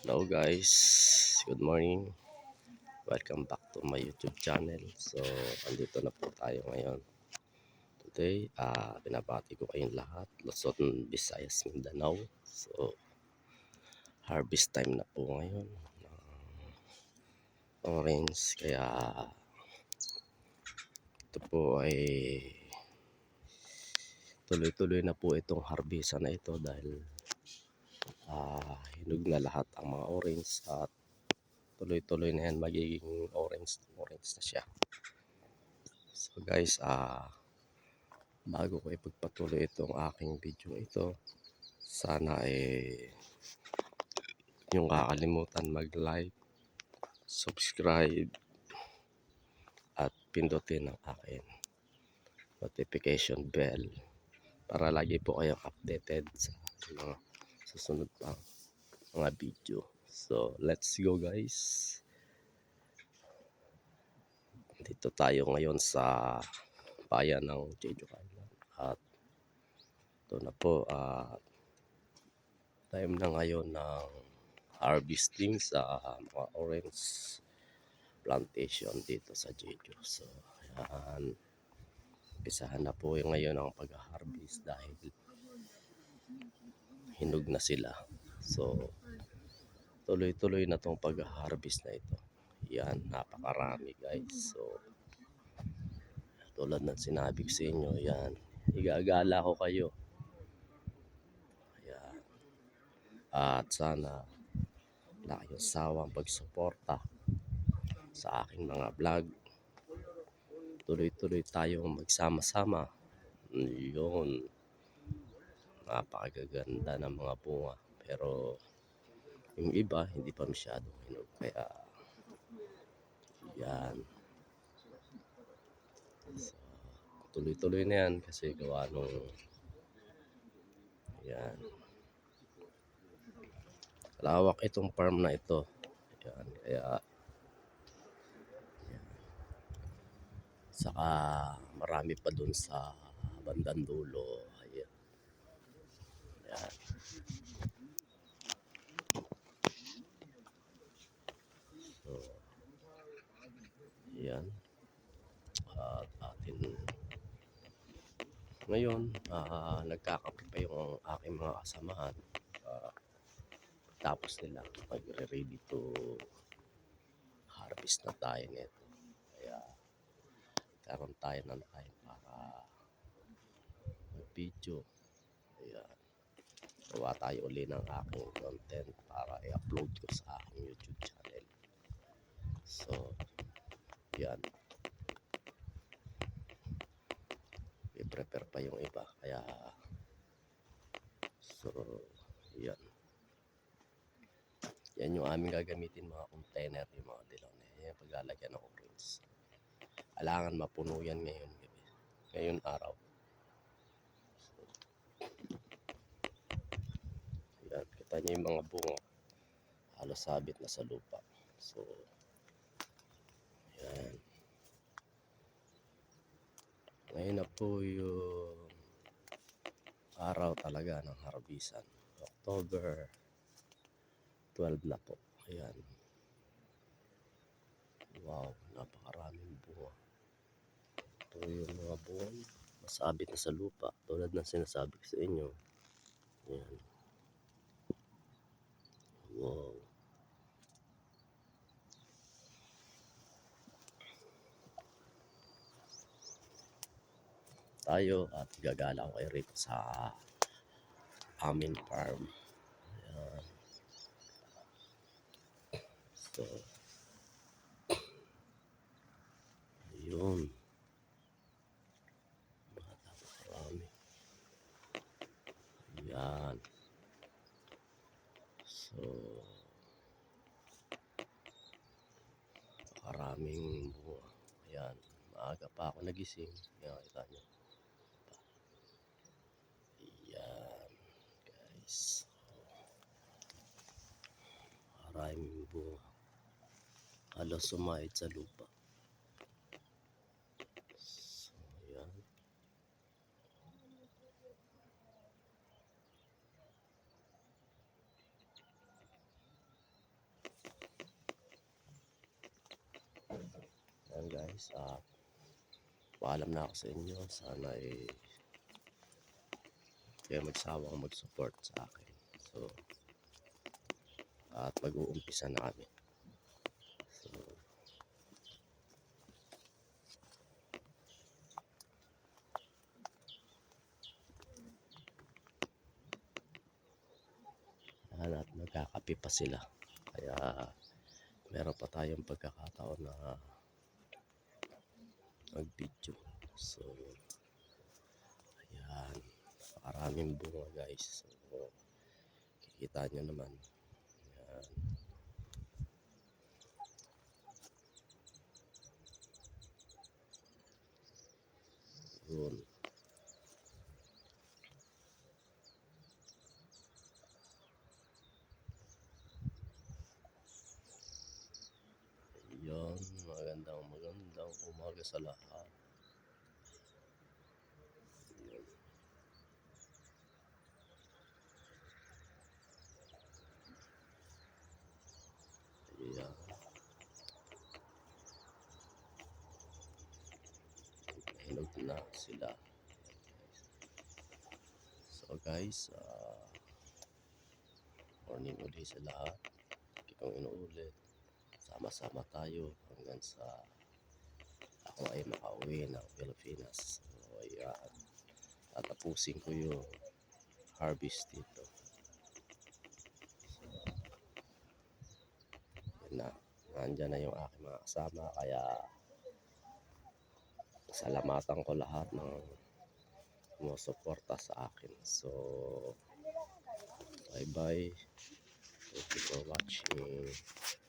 Hello guys, good morning. Welcome back to my YouTube channel. So, andito na po tayo ngayon. Today, ah binabati ko kayong lahat. Luzon, Visayas, Mindanao. So, harvest time na po ngayon. ng orange. Kaya, ito po ay tuloy-tuloy na po itong harvesta na ito dahil ah hinog na lahat ang mga orange at tuloy-tuloy na yan magiging orange orange na siya. So guys ah bago ko ipagpatuloy itong aking video ito sana eh yung kakalimutan mag like subscribe at pindutin ang akin notification bell para lagi po kayong updated sa mga susunod pang mga video. So, let's go guys. Dito tayo ngayon sa bayan ng Jeju Island. At ito na po, at time na ngayon ng harvesting sa mga orange plantation dito sa Jeju. So, ayan. Pisahan na po ngayon ang pag-harvest dahil hinog na sila. So, tuloy-tuloy na tong pag-harvest na ito. Yan, napakarami guys. So, tulad ng sinabi ko sa inyo, yan, igagala ko kayo. Yan. At sana wala sawang pagsuporta sa aking mga vlog. Tuloy-tuloy tayong magsama-sama. Yun napakaganda ng mga bunga. Pero yung iba hindi pa masyadong hinog kaya yan. So, tuloy-tuloy na yan kasi gawa nung yan. Lawak itong farm na ito. Yan kaya yan. saka marami pa dun sa bandang dulo ayan yan. So, yan. At atin ngayon, ah nagkakape pa yung aking mga kasamahan. Ah, tapos nila magre-ready to harvest na tayo nito. Kaya karon tayo ng time para mag-video. Ayan gawa tayo uli ng aking content para i-upload ko sa aking YouTube channel. So, yan. I-prepare pa yung iba. Kaya, so, yan. Yan yung aming gagamitin mga container, yung mga dilaw na yan. Paglalagyan ng orange. Kailangan mapuno yan ngayon gabi. Ngayon araw. Yan, kita niyo yung mga bunga. Halos sabit na sa lupa. So, yan. Ngayon na po yung araw talaga ng harbisan. October 12 na po. Ayan. Wow, napakaraming bunga. Ito yung mga bunga. Masabit na sa lupa. Tulad ng sinasabi ko sa inyo. Ayan. Wow. Tayo at gagala ko kayo rito sa amin farm. Ayan. So, yun. Napakarami. Yan. So, maraming bunga. Ayan, maaga pa ako nagising. Ayan, kita nyo. guys maraming bunga. Halos sumahit sa lupa. So, ayan ayan guys. Ah, paalam na ako sa inyo. Sana eh kayo magsawang mag-support sa akin. So, at mag-uumpisa na kami. So, at magkakape pa sila. Kaya meron pa tayong pagkakataon na mag-video. So, ayan. Napakaraming bunga guys. So, kikita nyo naman. Ayan. Yun. Yun, magandang magandang umaga sa lahat. Yun. Ayan. Hinog na sila. So guys, ah morning ulit sa lahat. Kitong inuulit sama-sama tayo hanggang sa ako ay makauwi ng Pilipinas. So, ayan. Tatapusin ko yung harvest dito. So, yun na. Nandyan na yung aking mga kasama. Kaya salamatan ko lahat ng sumusuporta sa akin. So, bye-bye. Thank you for watching.